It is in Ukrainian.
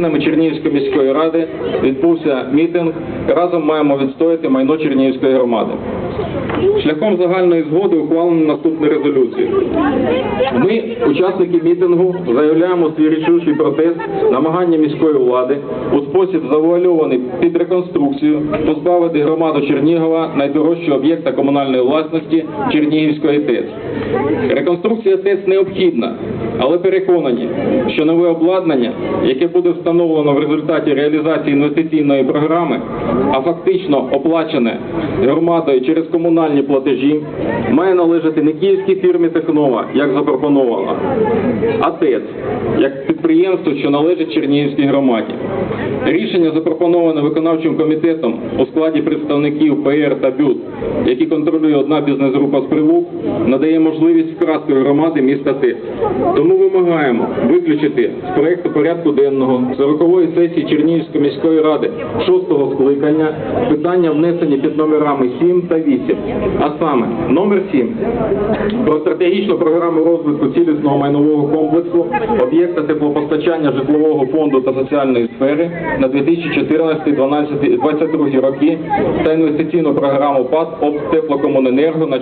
Чернігівської міської ради відбувся мітинг. Разом маємо відстояти майно Чернігівської громади. Шляхом загальної згоди ухвалено наступну резолюцію. Ми, учасники мітингу, заявляємо свій рішучий протест намагання міської влади у спосіб завуальований під реконструкцію позбавити громаду Чернігова найдорожчого об'єкта комунальної власності Чернігівської ТЕЦ. Реконструкція ТЕЦ необхідна, але переконані, що нове обладнання, яке буде встановлено в результаті реалізації інвестиційної програми, а фактично оплачене громадою через комунальні платежі, має належати не київській фірмі Технова, як запропоновано, а ТЕЦ, як підприємство, що належить Чернігівській громаді. Рішення запропоноване виконавчим комітетом у складі представників ПР та БЮТ, які контролює одна бізнес-група з Прилук, надає можливість вкрасти громади міста ТЕЦ. Тому вимагаємо виключити з проекту порядку денного 40-ї сесії Чернігівської міської ради 6-го скликання питання внесені під номерами 7 та 8. А саме номер 7 про стратегічну програму розвитку цілісного майнового комплексу об'єкта теплопостачання житлового фонду та соціальної сфери на 2014-2022 роки та інвестиційну програму ПАД «Обтеплокомуненерго» на